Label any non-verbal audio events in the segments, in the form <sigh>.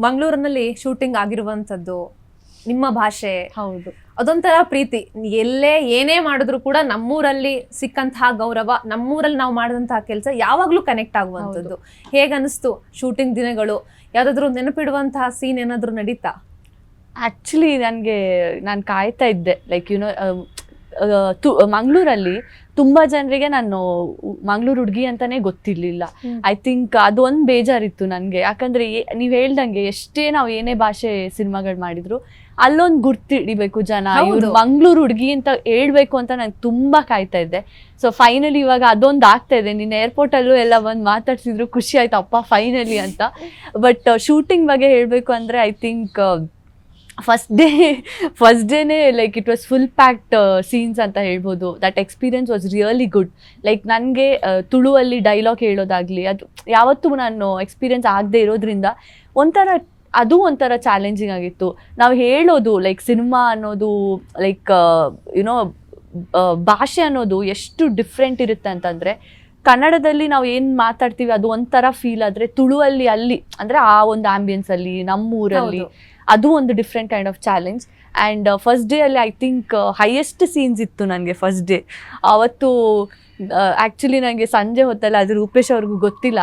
ಮಂಗಳೂರಿನಲ್ಲಿ ಶೂಟಿಂಗ್ ಆಗಿರುವಂತದ್ದು ನಿಮ್ಮ ಭಾಷೆ. ಹೌದು. ಅದೊಂಥರ ಪ್ರೀತಿ. ಎಲ್ಲೇ ಏನೇ ಮಾಡಿದ್ರು ಕೂಡ ನಮ್ಮೂರಲ್ಲಿ ಸಿಕ್ಕಂತಹ ಗೌರವ ನಮ್ಮೂರಲ್ಲಿ ನಾವು ಮಾಡಿದಂತಹ ಕೆಲಸ ಯಾವಾಗ್ಲೂ ಕನೆಕ್ಟ್ ಆಗುವಂಥದ್ದು. ಹೇಗನ್ನಿಸ್ತು ಶೂಟಿಂಗ್ ದಿನಗಳು? ಯಾವ್ದಾದ್ರು ನೆನಪಿಡುವಂತಹ ಸೀನ್ ಏನಾದರೂ ನಡೀತಾ? ಆ್ಯಕ್ಚುಲಿ ನನಗೆ ನಾನು ಕಾಯ್ತಾ ಇದ್ದೆ. ಲೈಕ್ ಯುನೋ ತು ಮಂಗಳೂರಲ್ಲಿ ತುಂಬಾ ಜನರಿಗೆ ನಾನು ಮಂಗಳೂರು ಹುಡುಗಿ ಅಂತಾನೆ ಗೊತ್ತಿರಲಿಲ್ಲ. ಐ ಥಿಂಕ್ ಅದು ಒಂದು ಬೇಜಾರಿತ್ತು ನನಗೆ. ಯಾಕಂದ್ರೆ ನೀವು ಹೇಳ್ದಂಗೆ ಎಷ್ಟೇ ನಾವು ಏನೇ ಭಾಷೆ ಸಿನಿಮಾಗಳು ಮಾಡಿದ್ರು ಅಲ್ಲೊಂದು ಗುರ್ತಿಡಿಬೇಕು ಜನ. ಇವರು ಮಂಗಳೂರು ಹುಡುಗಿ ಅಂತ ಹೇಳ್ಬೇಕು ಅಂತ ನಂಗೆ ತುಂಬಾ ಕಾಯ್ತಾ ಇದ್ದೆ. ಸೊ ಫೈನಲಿ ಇವಾಗ ಅದೊಂದು ಆಗ್ತಾ ಇದೆ. ನಿನ್ನ ಏರ್ಪೋರ್ಟಲ್ಲೂ ಎಲ್ಲ ಬಂದು ಮಾತಾಡ್ಸಿದ್ರು ಖುಷಿ ಆಯ್ತು ಅಪ್ಪ ಫೈನಲಿ ಅಂತ. ಬಟ್ ಶೂಟಿಂಗ್ ಬಗ್ಗೆ ಹೇಳಬೇಕು ಅಂದ್ರೆ I think first day first ಡೇನೇ like it was full packed scenes ಅಂತ ಹೇಳ್ಬೋದು. That experience was really good like ನನಗೆ ತುಳುವಲ್ಲಿ ಡೈಲಾಗ್ ಹೇಳೋದಾಗಲಿ, ಅದು ಯಾವತ್ತೂ ನಾನು ಎಕ್ಸ್ಪೀರಿಯನ್ಸ್ ಆಗದೆ ಇರೋದ್ರಿಂದ ಒಂಥರ, ಅದು ಒಂಥರ ಚಾಲೆಂಜಿಂಗ್ ಆಗಿತ್ತು. ನಾವು ಹೇಳೋದು ಲೈಕ್ ಸಿನಿಮಾ ಅನ್ನೋದು ಲೈಕ್ ಯುನೋ ಭಾಷೆ ಅನ್ನೋದು ಎಷ್ಟು ಡಿಫ್ರೆಂಟ್ ಇರುತ್ತೆ ಅಂತಂದರೆ, ಕನ್ನಡದಲ್ಲಿ ನಾವು ಏನು ಮಾತಾಡ್ತೀವಿ ಅದು ಒಂಥರ ಫೀಲ್ ಆದರೆ ತುಳುವಲ್ಲಿ ಅಲ್ಲಿ, ಅಂದರೆ ಆ ಒಂದು ಆಂಬಿಯನ್ಸಲ್ಲಿ ನಮ್ಮೂರಲ್ಲಿ. ಅದು ಒಂದು different kind of challenge and first day ಅಲ್ಲಿ ಐ ಥಿಂಕ್ ಹೈಯೆಸ್ಟ್ ಸೀನ್ಸ್ ಇತ್ತು ನನಗೆ ಫಸ್ಟ್ ಡೇ ಅವತ್ತು ಆ್ಯಕ್ಚುಲಿ ನನಗೆ ಸಂಜೆ ಹೊತ್ತಲ್ಲಿ ಅದು ರೂಪೇಶ್ ಅವ್ರಿಗೂ ಗೊತ್ತಿಲ್ಲ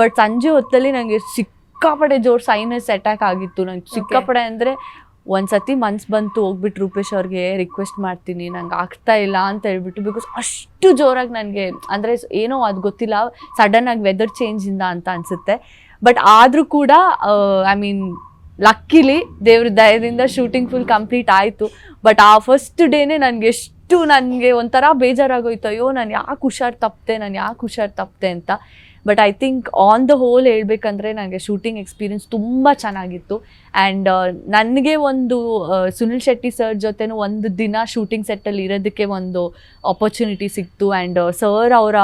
ಬಟ್ ಸಂಜೆ ಹೊತ್ತಲ್ಲಿ ನನಗೆ ಸಿಕ್ಕಾಪಡೆ ಜೋರು ಸೈನಸ್ ಅಟ್ಯಾಕ್ ಆಗಿತ್ತು. ನಂಗೆ ಸಿಕ್ಕಾಪಡೆ ಅಂದರೆ ಒಂದ್ಸತಿ ಮನ್ಸು ಬಂತು ಹೋಗ್ಬಿಟ್ಟು ರೂಪೇಶ್ ಅವ್ರಿಗೆ ರಿಕ್ವೆಸ್ಟ್ ಮಾಡ್ತೀನಿ ನಂಗೆ ಆಗ್ತಾ ಇಲ್ಲ ಅಂತ ಹೇಳ್ಬಿಟ್ಟು ಬಿಕಾಸ್ ಅಷ್ಟು ಜೋರಾಗಿ ನನಗೆ ಅಂದರೆ ಏನೋ ಅದು ಗೊತ್ತಿಲ್ಲ ಸಡನ್ನಾಗಿ ವೆದರ್ ಚೇಂಜಿಂದ ಅಂತ ಅನಿಸುತ್ತೆ. ಬಟ್ ಆದರೂ ಕೂಡ ಐ ಮೀನ್ ಲಕ್ಕಿಲಿ ದೇವ್ರ ದಯದಿಂದ ಶೂಟಿಂಗ್ ಫುಲ್ ಕಂಪ್ಲೀಟ್ ಆಯಿತು. ಬಟ್ ಆ ಫಸ್ಟ್ ಡೇನೇ ನನಗೆ ಎಷ್ಟು ನನಗೆ ಒಂಥರ ಬೇಜಾರಾಗೋಯ್ತು. ಅಯ್ಯೋ, ನಾನು ಯಾಕೆ ಹುಷಾರು ತಪ್ಪದೆ ನಾನು ಯಾಕೆ ಹುಷಾರು ತಪ್ಪದೆ ಅಂತ. But I think on the whole ಹೇಳ್ಬೇಕಂದ್ರೆ ನನಗೆ ಶೂಟಿಂಗ್ ಎಕ್ಸ್ಪೀರಿಯನ್ಸ್ ತುಂಬ ಚೆನ್ನಾಗಿತ್ತು. ಆ್ಯಂಡ್ ನನಗೆ ಒಂದು ಸುನಿಲ್ ಶೆಟ್ಟಿ ಸರ್ ಜೊತೆನೂ ಒಂದು ದಿನ ಶೂಟಿಂಗ್ ಸೆಟ್ಟಲ್ಲಿ ಇರೋದಕ್ಕೆ ಒಂದು ಆಪರ್ಚುನಿಟಿ ಸಿಕ್ತು. ಆ್ಯಂಡ್ ಸರ್ ಅವರ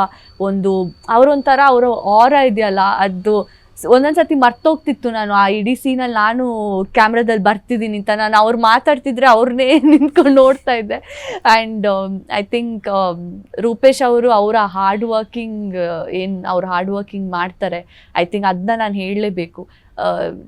ಒಂದು, ಅವರೊಂಥರ ಅವರ ಆರ ಇದೆಯಲ್ಲ, ಅದು ಸ್- ಒಂದೊಂದ್ ಸತಿ ಮರ್ತೋಗ್ತಿತ್ತು ನಾನು. ಆ ಇಡೀ ಸೀನಲ್ಲಿ ನಾನು ಕ್ಯಾಮ್ರಾದಲ್ಲಿ ಬರ್ತಿದ್ದೀನಿ ಅಂತ ನಾನು ಅವ್ರು ಮಾತಾಡ್ತಿದ್ರೆ ಅವ್ರನ್ನೇ <laughs> ನಿಂತ್ಕೊಂಡು ನೋಡ್ತಾ ಇದ್ದೆ. ಆ್ಯಂಡ್ ಐ ಥಿಂಕ್ ರೂಪೇಶ್ ಅವರು ಅವರ ಹಾರ್ಡ್ ವರ್ಕಿಂಗ್ ಏನು ಅವ್ರು ಹಾರ್ಡ್ ವರ್ಕಿಂಗ್ ಮಾಡ್ತಾರೆ. ಐ ಥಿಂಕ್ ಅದನ್ನ ನಾನು ಹೇಳಲೇಬೇಕು.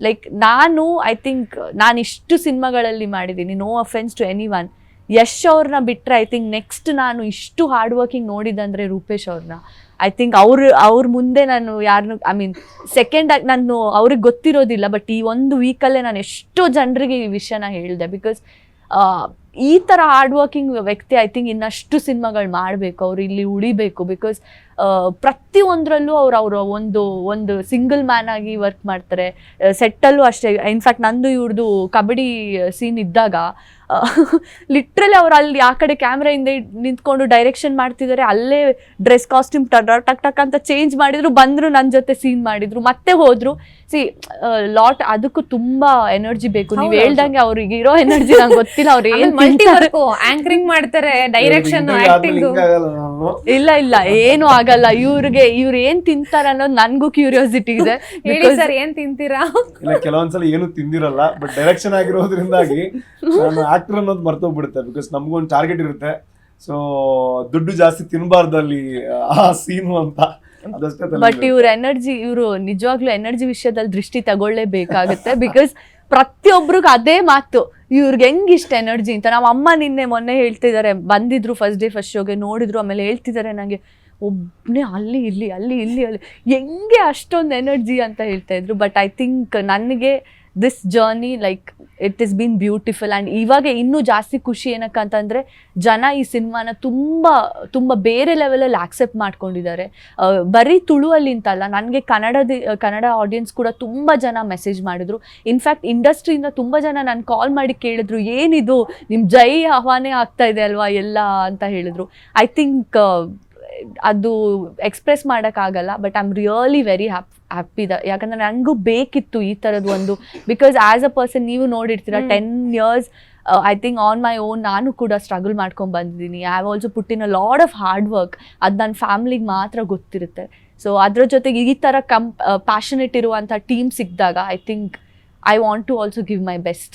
ಲೈಕ್ ನಾನು ಐ ಥಿಂಕ್ ನಾನು ಇಷ್ಟು ಸಿನಿಮಾಗಳಲ್ಲಿ ಮಾಡಿದ್ದೀನಿ. No offence to anyone Yash ಅವ್ರನ್ನ ಬಿಟ್ಟರೆ ಐ ಥಿಂಕ್ ನೆಕ್ಸ್ಟ್ ನಾನು ಇಷ್ಟು ಹಾರ್ಡ್ ವರ್ಕಿಂಗ್ ನೋಡಿದಂದರೆ ರೂಪೇಶ್ ಅವ್ರನ್ನ ಐ ಥಿಂಕ್ ಅವ್ರು, ಅವ್ರ ಮುಂದೆ ನಾನು ಯಾರನ್ನು ಐ ಮೀನ್ ಸೆಕೆಂಡ್ ಆಗಿ ನಾನು ಅವ್ರಿಗೆ ಗೊತ್ತಿರೋದಿಲ್ಲ ಬಟ್ ಈ ಒಂದು ವೀಕಲ್ಲೇ ನಾನು ಎಷ್ಟೋ ಜನರಿಗೆ ಈ ವಿಷಯನ ಹೇಳಿದೆ ಬಿಕಾಸ್ ಈ ಥರ ಹಾರ್ಡ್ ವರ್ಕಿಂಗ್ ವ್ಯಕ್ತಿ ಐ ಥಿಂಕ್ ಇನ್ನಷ್ಟು ಸಿನಿಮಾಗಳು ಮಾಡಬೇಕು, ಅವ್ರು ಇಲ್ಲಿ ಉಳಿಬೇಕು ಬಿಕಾಸ್ ಪ್ರತಿಯೊಂದರಲ್ಲೂ ಅವ್ರು ಅವರ ಒಂದು ಒಂದು ಸಿಂಗಲ್ ಮ್ಯಾನ್ ಆಗಿ ವರ್ಕ್ ಮಾಡ್ತಾರೆ. ಸೆಟ್ಟಲ್ಲೂ ಅಷ್ಟೇ. ಇನ್ಫ್ಯಾಕ್ಟ್ ನಂದು ಇವ್ರದ್ದು ಕಬಡ್ಡಿ ಸೀನ್ ಇದ್ದಾಗ ಲಿಟ್ರಲಿ ಅವ್ರು ಅಲ್ಲಿ ಆ ಕಡೆ ಕ್ಯಾಮ್ರಾಯಿಂದ ನಿಂತ್ಕೊಂಡು ಡೈರೆಕ್ಷನ್ ಮಾಡ್ತಿದ್ದಾರೆ ಅಲ್ಲೇ ಡ್ರೆಸ್ ಕಾಸ್ಟ್ಯೂಮ್ ಟಕ್ ಟಕ್ ಅಂತ ಚೇಂಜ್ ಮಾಡಿದ್ರು ಬಂದ್ರು ನನ್ನ ಜೊತೆ ಸೀನ್ ಮಾಡಿದ್ರು ಮತ್ತೆ ಹೋದ್ರು ಸಿ ಲಾಟ್ ಅದಕ್ಕೂ ತುಂಬಾ ಎನರ್ಜಿ ಬೇಕು ನೀವು ಹೌದು. ಹೇಳ್ದಂಗೆ ಅವ್ರಿಗೆ ಇರೋ ಎನರ್ಜಿ ನಂಗೆ ಗೊತ್ತಿಲ್ಲ ಅವ್ರು ಏನ್ ಮಲ್ಟಿ ತಿಂತಾರೆ. ವರ್ಕ್ ಆಂಕರಿಂಗ್ ಮಾಡ್ತಾರೆ ಡೈರೆಕ್ಷನ್ ಆಕ್ಟಿಂಗ್ ಇಲ್ಲ ಇಲ್ಲ ಏನು ಆಗಲ್ಲ. ಇವ್ರಿಗೆ ಇವ್ರು ಏನ್ ತಿಂತಾರ ಅನ್ನೋದು ನನ್ಗೂ ಕ್ಯೂರಿಯಾಸಿಟಿ ಇದೆ. ಹೇಳಿ ಸರ್ ಏನ್ ತಿಂತೀರಾ? ಇಲ್ಲ ಕೆಲವೊಂದ್ಸಲ ಏನು ತಿಂದಿರಲ್ಲ ಬಟ್ ಡೈರೆಕ್ಷನ್ ಆಗಿರೋದ್ರಿಂದಾಗಿ ನಾನು ಆಕ್ಟರ್ ಅನ್ನೋದು ಮರ್ತೋಗ್ಬಿಡುತ್ತೆ ಬಿಕಾಸ್ ನಮಗೊಂದು ಟಾರ್ಗೆಟ್ ಇರುತ್ತೆ. ಸೊ ದುಡ್ಡು ಜಾಸ್ತಿ ತಿನ್ಬಾರ್ದು ಅಲ್ಲಿ ಆ ಸೀನು ಅಂತ. ಅದಷ್ಟೇ ಬಟ್ ಇವ್ರ ಎನರ್ಜಿ ಇವರು ನಿಜವಾಗ್ಲೂ ಎನರ್ಜಿ ವಿಷಯದಲ್ಲಿ ದೃಷ್ಟಿ ತಗೊಳ್ಳೇಬೇಕಾಗುತ್ತೆ ಬಿಕಾಸ್ ಪ್ರತಿಯೊಬ್ರಿಗೆ ಅದೇ ಮಾತು. ಇವ್ರಿಗೆ ಹೆಂಗ್ ಇಷ್ಟ ಎನರ್ಜಿ ಅಂತ. ನಮ್ಮ ಅಮ್ಮ ನಿನ್ನೆ ಮೊನ್ನೆ ಹೇಳ್ತಿದ್ದಾರೆ ಬಂದಿದ್ರು ಫಸ್ಟ್ ಡೇ ಫಸ್ಟ್ ಶೋಗೆ ನೋಡಿದ್ರು, ಆಮೇಲೆ ಹೇಳ್ತಿದ್ದಾರೆ ನನಗೆ ಒಬ್ಬನೇ ಅಲ್ಲಿ, ಇಲ್ಲಿ ಅಲ್ಲಿ ಇಲ್ಲಿ, ಅಲ್ಲಿ, ಹೆಂಗೆ ಅಷ್ಟೊಂದು ಎನರ್ಜಿ ಅಂತ ಹೇಳ್ತಾ ಇದ್ರು. ಬಟ್ ಐ ಥಿಂಕ್ ನನಗೆ this journey like it is been beautiful and ಇವಾಗ ಇನ್ನೂ ಜಾಸ್ತಿ ಖುಷಿ ಏನಕ್ಕಂತಂದರೆ ಜನ ಈ ಸಿನಿಮಾನ ತುಂಬ ತುಂಬ ಬೇರೆ ಲೆವೆಲಲ್ಲಿ ಆಕ್ಸೆಪ್ಟ್ ಮಾಡ್ಕೊಂಡಿದ್ದಾರೆ. ಬರೀ ತುಳುವಲ್ಲಿ ಅಂತಲ್ಲ, ನನಗೆ ಕನ್ನಡದ, ಕನ್ನಡ ಆಡಿಯನ್ಸ್ ಕೂಡ ತುಂಬ ಜನ ಮೆಸೇಜ್ ಮಾಡಿದರು. ಇನ್ಫ್ಯಾಕ್ಟ್ ಇಂಡಸ್ಟ್ರಿಯಿಂದ ತುಂಬ ಜನ ನಾನು ಕಾಲ್ ಮಾಡಿ ಕೇಳಿದ್ರು, ಏನಿದು ನಿಮ್ಮ ಜೈ ಆಹ್ವಾನೇ ಆಗ್ತಾ ಇದೆ ಅಲ್ವಾ ಎಲ್ಲ ಅಂತ ಹೇಳಿದ್ರು. ಐ ಥಿಂಕ್ ಅದು ಎಕ್ಸ್ಪ್ರೆಸ್ ಮಾಡೋಕ್ಕಾಗಲ್ಲ but I am really very hap happy the ಯಾಕಂದ್ರೆ ನನಗೂ ಬೇಕಿತ್ತು ಈ ಥರದ್ದು ಒಂದು ಬಿಕಾಸ್ ಆ್ಯಸ್ ಅ ಪರ್ಸನ್ ನೀವು ನೋಡಿರ್ತೀರ. Ten years I think on my own ನಾನು ಕೂಡ ಸ್ಟ್ರಗಲ್ ಮಾಡ್ಕೊಂಡು ಬಂದಿದ್ದೀನಿ. I have also put in a lot of hard work ಅದು ನನ್ನ ಫ್ಯಾಮ್ಲಿಗೆ ಮಾತ್ರ ಗೊತ್ತಿರುತ್ತೆ. ಸೊ ಅದ್ರ ಜೊತೆಗೆ ಈ ಥರ ಕಂಪ್ ಪ್ಯಾಷನೇಟ್ ಇರುವಂಥ ಟೀಮ್ ಸಿಕ್ಕಿದಾಗ I think I want to also give my best